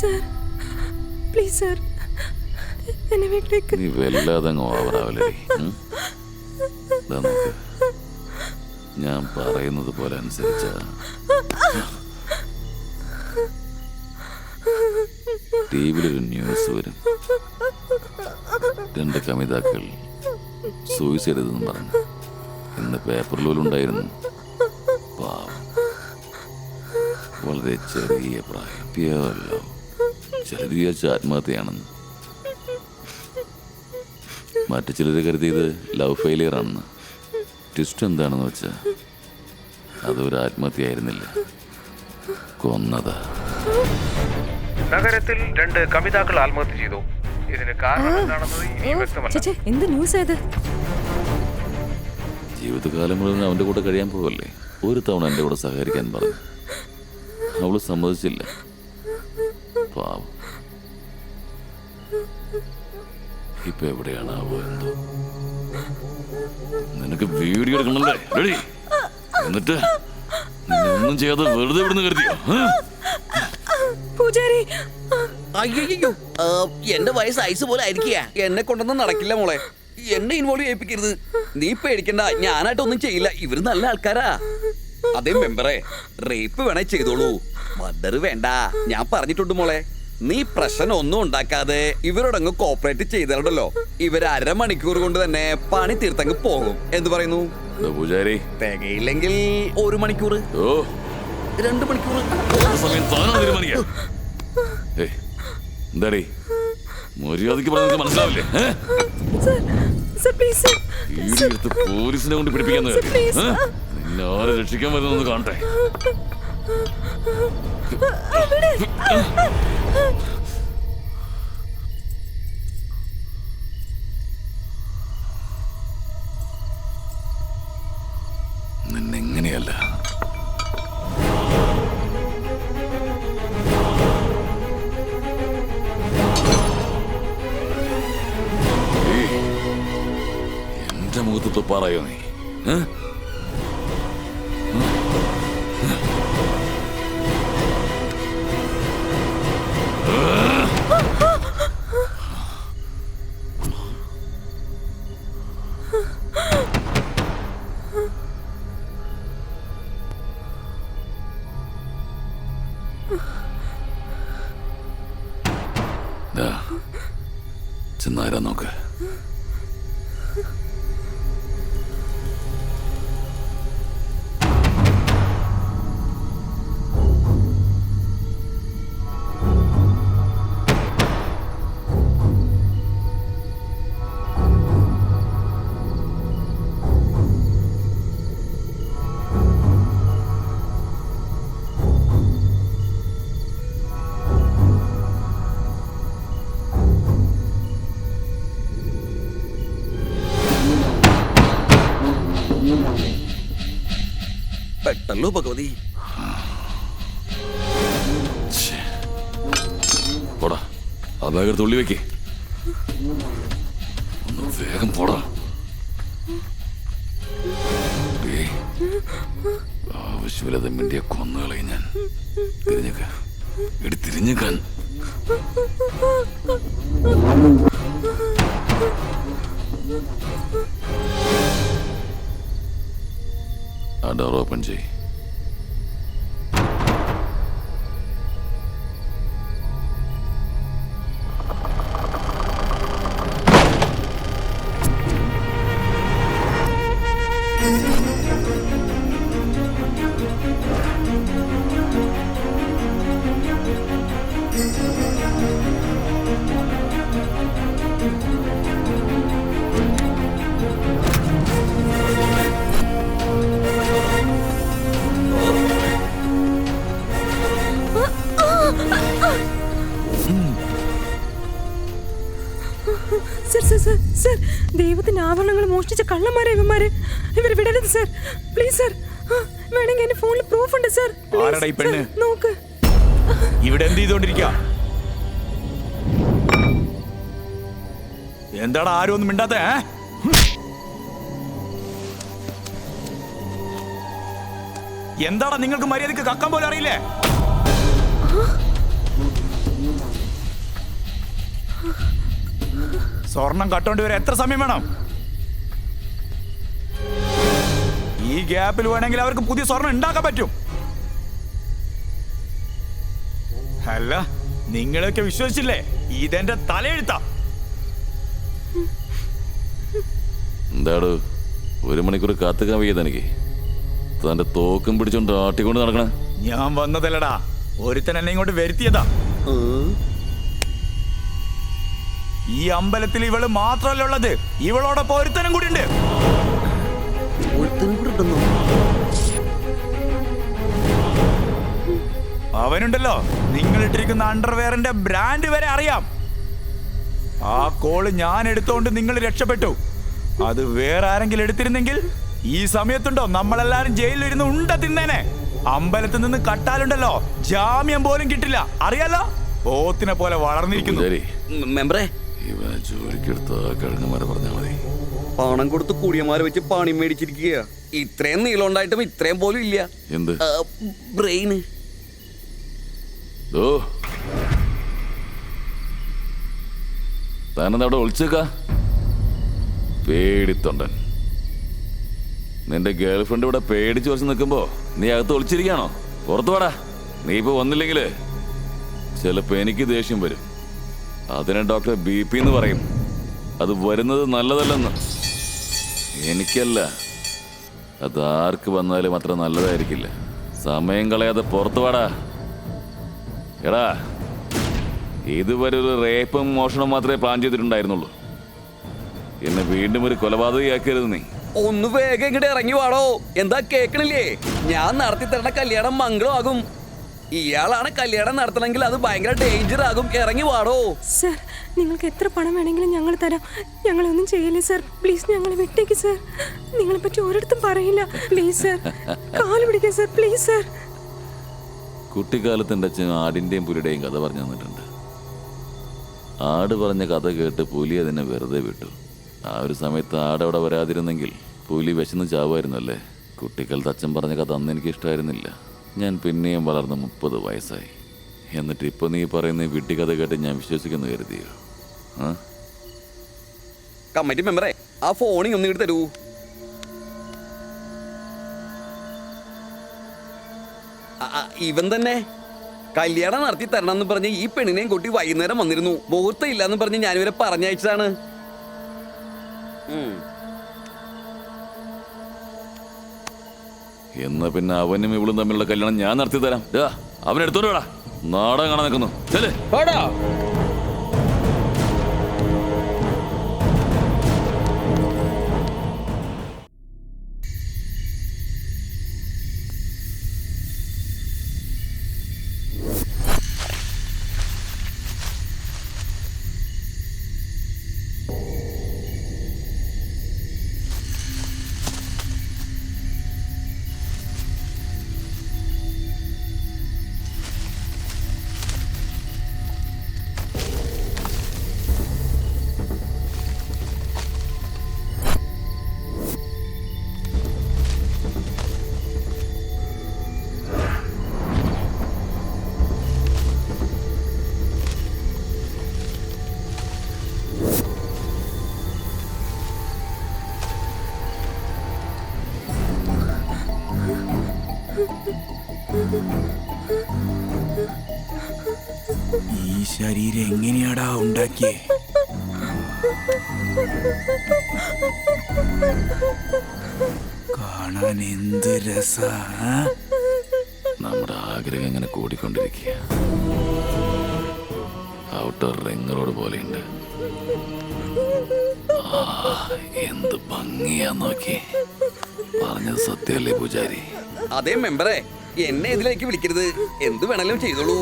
Sir. Please sir. എന്നെ വീട്ടിലേക്ക് നീ വല്ലാതെ അങ്ങ് ഓവറാവലേ ഞാൻ പറയുന്നത് പോലെ അനുസരിച്ച. ടി ന്യൂസ് വരും. രണ്ട് കമിതാക്കൾ സൂയിസൈഡ് ചെയ്തെന്ന് പറഞ്ഞു. ഇന്ന് പേപ്പറിലുണ്ടായിരുന്നു പാവം. വളരെ ചെറിയ പ്രായം. Pure love. ചിലർ വിചാരിച്ച ആത്മഹത്യയാണെന്ന്. മറ്റു ചിലർ കരുതിയത് ലവ് ഫെയിലിയർ ആണെന്ന്. ട്വിസ്റ്റ് എന്താണെന്ന് വെച്ചാൽ അതൊരു ആത്മഹത്യയായിരുന്നില്ല. കൊന്നതാ. നഗരത്തിൽ രണ്ട് കവിതാക്കൾ ആത്മഹത്യ ചെയ്തു. ഇതിന് കാരണം എന്താണെന്നത് ഇനി വ്യക്തമല്ല. എന്ത് ന്യൂസ് ആയത് ജീവിതകാലം മുഴുവൻ അവന്റെ കൂടെ കഴിയാൻ പോവല്ലേ? ഒരു തവണ എന്റെ കൂടെ സഹകരിക്കാൻ പറഞ്ഞു. അവൾ സമ്മതിച്ചില്ല. പാവം. ഇപ്പൊ എവിടെയാണ് എന്തോ നിനക്ക് വീഡിയോ എടുക്കണല്ലേ റെഡി? എന്നിട്ട് ഒന്നും ചെയ്യാതെ വെറുതെ ഇവിടുന്ന് കരുതിയോ? പൂജാരി. അയ്യോ എന്റെ വയസ്സ് ഐസ് പോലെ ആയിരിക്കുക. എന്നെ കൊണ്ടൊന്നും നടക്കില്ല മോളെ. എന്നെ ഇൻവോൾവ് ചെയ്യിപ്പിക്കരുത്. നീ പേടിക്കണ്ട ഞാനായിട്ടൊന്നും ചെയ്യില്ല. ഇവർ നല്ല ആൾക്കാരാ. അതേ മെമ്പറെ റേപ്പ് വേണേ ചെയ്തോളൂ. മദർ വേണ്ട. ഞാൻ പറഞ്ഞിട്ടുണ്ട് മോളെ. നീ പ്രശ്നം ഒന്നും ഉണ്ടാക്കാതെ ഇവരോടങ്ങ് കോപ്പറേറ്റ് ചെയ്തല്ലോ ഇവർ അരമണിക്കൂർ കൊണ്ട് തന്നെ പണി തീർത്തങ്ങ് പോകും. എന്ത് പറയുന്നു? പൂജാരി? തികയില്ലെങ്കിൽ ഒരു മണിക്കൂർ. ഓ. രണ്ട് മണിക്കൂർ. എന്താടി? മര്യാദയ്ക്ക് പറഞ്ഞത് മനസ്സിലാവില്ലേ? എടുത്ത് പോലീസിനെ കൊണ്ട് പിടിപ്പിക്കാൻ? നിന്നെ ആരെ രക്ഷിക്കാൻ വരുന്നൊന്ന് കാണട്ടെ. നിന്നെങ്ങനെയല്ല? എന്റെ മുഖത്ത് തുപ്പാറായോ നീ? ഏ? ചെന്നാരാ നോക്ക്. ഭഗവതി. ഛേ. പോടാ എടുത്ത് വെക്കേ. ഒന്ന് വേഗം പോടാ. ആവശ്യമില്ലാതെ മിണ്ടിയെ കൊന്നുകളയും ഞാൻ. തിരിഞ്ഞേക്ക. എടി തിരിഞ്ഞേക്കാൻ. ആ ഓപ്പൺ ചെയ് സർ സർ സർ സർ ദൈവത്തിന്റെ ആഭരണങ്ങൾ മോഷ്ടിച്ച കള്ളന്മാരെ ഇവന്മാരെ. ഇവർ വിടരുത് സർ. Please sir. വേണമെങ്കിൽ എന്റെ ഫോണിൽ പ്രൂഫ് ഉണ്ട് സർ ആരടാ ഈ പെണ്ണ്? നോക്ക്. ഇവിടെ എന്ത് ചെയ്തോണ്ടിരിക്ക? എന്താടാ ആരും ഒന്നും മിണ്ടാത്ത എന്താടാ നിങ്ങൾക്ക് മര്യാദയ്ക്ക് കക്കാൻ പോലും അറിയില്ലേ? സ്വർണം കട്ടോണ്ട് വരെ എത്ര സമയം വേണം? ഈ ഗ്യാപ്പിൽ വേണമെങ്കിൽ അവർക്ക് പുതിയ സ്വർണം ഉണ്ടാക്കാൻ പറ്റും. അല്ല നിങ്ങളൊക്കെ വിശ്വസിച്ചില്ലേ? ഇതെന്റെ തലയെഴുത്താ. എന്താടോ ഒരു മണിക്കൂർ കാത്തുക്കാൻ വയ്യ തനിക്ക്. തന്റെ തോക്കും പിടിച്ചോണ്ട് ആട്ടിക്കൊണ്ട് നടക്കണ. ഞാൻ വന്നതല്ലടാ. ഒരുത്തൻ എന്നെ ഇങ്ങോട്ട് വരുത്തിയതാ. ഈ അമ്പലത്തിൽ ഇവൾ മാത്രമല്ല ഉള്ളത്? ഇവളോടൊപ്പം ഒരുത്തനും കൂടി ഉണ്ട്. കൂടെ അവനുണ്ടല്ലോ. നിങ്ങൾ ഇട്ടിരിക്കുന്ന അണ്ടർവെയറിന്റെ ബ്രാൻഡ് വരെ അറിയാം. ആ കോൾ ഞാൻ എടുത്തോണ്ട് നിങ്ങൾ രക്ഷപ്പെട്ടു. അത് വേറെ ആരെങ്കിലും എടുത്തിരുന്നെങ്കിൽ ഈ സമയത്തുണ്ടോ? നമ്മളെല്ലാരും ജയിലിൽ ഇരുന്ന് ഉണ്ട തിന്നേനെ. അമ്പലത്തിൽ നിന്ന് കട്ടാലുണ്ടല്ലോ. ജാമ്യം പോലും കിട്ടില്ല. അറിയാലോ? പോത്തിനെ പോലെ വളർന്നിരിക്കുന്നു. മെമ്പറേ. ഇവ ജോലിക്കെടുത്ത ആ പറഞ്ഞാൽ മതി. പണം കൊടുത്ത് കുടിയന്മാരെ വെച്ച് പണി മേടിച്ചിരിക്കുക. ഇത്രയും നീളം ഉണ്ടായിട്ടും ഇത്രയും പോലും ഇല്ല. എന്ത്? ബ്രെയിന്. ഓ താനെന്താ അവിടെ ഒളിച്ചേക്ക? പേടിത്തൊണ്ടൻ. നിന്റെ ഗേൾഫ്രണ്ട് ഇവിടെ പേടിച്ച് കുറച്ച് നിൽക്കുമ്പോ നീ അകത്ത് ഒളിച്ചിരിക്കാണോ പുറത്തു വാടാ. നീ ഇപ്പൊ വന്നില്ലെങ്കിൽ ചിലപ്പോ എനിക്ക് ദേഷ്യം വരും. അതിനെ ഡോക്ടർ ബി പി എന്ന് പറയും. അത് വരുന്നത് നല്ലതല്ലെന്ന്. എനിക്കല്ല. അത് ആർക്ക് വന്നാലും അത്ര നല്ലതായിരിക്കില്ല. സമയം കളയാതെ പുറത്തു വാടാ. എടാ ഇതുവരെ ഒരു റേപ്പും മോഷണവും മാത്രമേ പ്ലാൻ ചെയ്തിട്ടുണ്ടായിരുന്നുള്ളൂ. എന്നെ വീണ്ടും ഒരു കൊലപാതകയാക്കരുത് നീ. ഒന്ന് വേഗം ഇങ്ങോട്ട് ഇറങ്ങി വാടോ. എന്താ കേക്കണില്ലേ? ഞാൻ നടത്തി തരണ കല്യാണം മംഗളമാകും. ഇയാളാണ് കല്യാണം നടത്തണമെങ്കിൽ അത് ഭയങ്കര ഡേഞ്ചർ ആകും. ഇറങ്ങി വാടോ. സർ നിങ്ങൾക്ക് എത്ര പണം വേണമെങ്കിലും ഞങ്ങൾ തരാം. ഞങ്ങളൊന്നും ചെയ്യില്ലേ സർ. പ്ലീസ് ഞങ്ങളെ വിട്ടേക്ക് സർ. നിങ്ങളെ പറ്റി ഒരിടത്തും പറയില്ല. Please sir. കാൽ പിടിക്കാൻ സർ. Please sir. കുട്ടിക്കാലത്ത് എന്റെ അച്ഛൻ ആടിന്റെയും പുലിയുടെയും കഥ പറഞ്ഞു തന്നിട്ടുണ്ട്. ആട് പറഞ്ഞ കഥ കേട്ട് പുലി അതിനെ വെറുതെ വിട്ടു. ആ ഒരു സമയത്ത് ആട് അവിടെ വരാതിരുന്നെങ്കിൽ പുലി വിശന്ന് ചാവുമായിരുന്നല്ലേ? കുട്ടിക്കാലത്ത് അച്ഛൻ പറഞ്ഞ കഥ അന്ന് എനിക്ക് ഇഷ്ടമായിരുന്നില്ല ഞാൻ പിന്നെയും വളർന്ന് മുപ്പത് വയസ്സായി. എന്നിട്ട് ഇപ്പൊ നീ പറയുന്ന ഈ വിട്ടി കഥ കേട്ട് ഞാൻ വിശ്വസിക്കുന്നു കരുതിയോ? കമ്മിറ്റി മെമ്പറെ ആ ഫോണിങ് ഒന്ന് ഇങ്ങോട്ട് തരൂ. ഇവൻ തന്നെ. കല്യാണം നടത്തി തരണം എന്ന് പറഞ്ഞ് ഈ പെണ്ണിനെയും കൂട്ടി വൈകുന്നേരം വന്നിരുന്നു. മുഹൂർത്തം ഇല്ലാന്ന് പറഞ്ഞ് ഞാനിവരെ പറഞ്ഞയച്ചതാണ്. എന്നാ പിന്നെ അവനും ഇവളും തമ്മിലുള്ള കല്യാണം ഞാൻ നടത്തി തരാം അവനെടുത്തോടാ നാടകം കാണാൻ നിൽക്കുന്നു. ചെല്ലേ. ശരീരം എങ്ങനെയാടാ ഉണ്ടാക്കിയേ? കാണാൻ എന്ത് രസ? നമ്മുടെ ആഗ്രഹം ഇങ്ങനെ കൂടിക്കൊണ്ടിരിക്കുക ഔട്ടർ റിംഗ് റോഡ് പോലെയുണ്ട് എന്ത് ഭംഗിയാ നോക്കി പറഞ്ഞത് സത്യമല്ലേ പൂജാരി? അതേ മെമ്പറെ എന്നെ ഇതിലേക്ക് വിളിക്കരുത്. എന്ത് വേണേലും ചെയ്തോളൂ.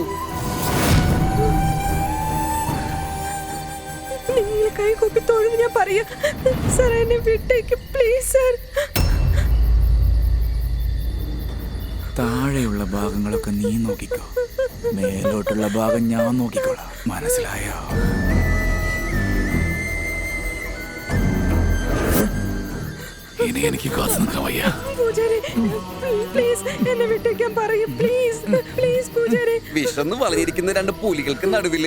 കൈ കൂപ്പി തൊഴിൽ ഞാൻ പറയാ സാർ എന്നെ വിട്ടേക്ക് പ്ലീസ് സാർ താഴെയുള്ള ഭാഗങ്ങളൊക്കെ നീ നോക്കിക്കോ. മേലോട്ടുള്ള ഭാഗം ഞാൻ നോക്കിക്കോളാം. മനസ്സിലായോ? ഇനി എനിക്ക് കാത്തു നിൽക്കാൻ വയ്യ. വിശന്ന് വളഞ്ഞിരിക്കുന്ന രണ്ട് പുലികൾക്ക് നടുവിൽ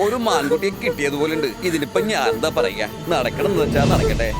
ഒരു മാൻകുട്ടിയെ കിട്ടിയതുപോലെ ഉണ്ട്. ഇതിനിപ്പോ ഞാൻ എന്താ പറയാ? നടക്കണം എന്ന് വെച്ചാ നടക്കട്ടെ.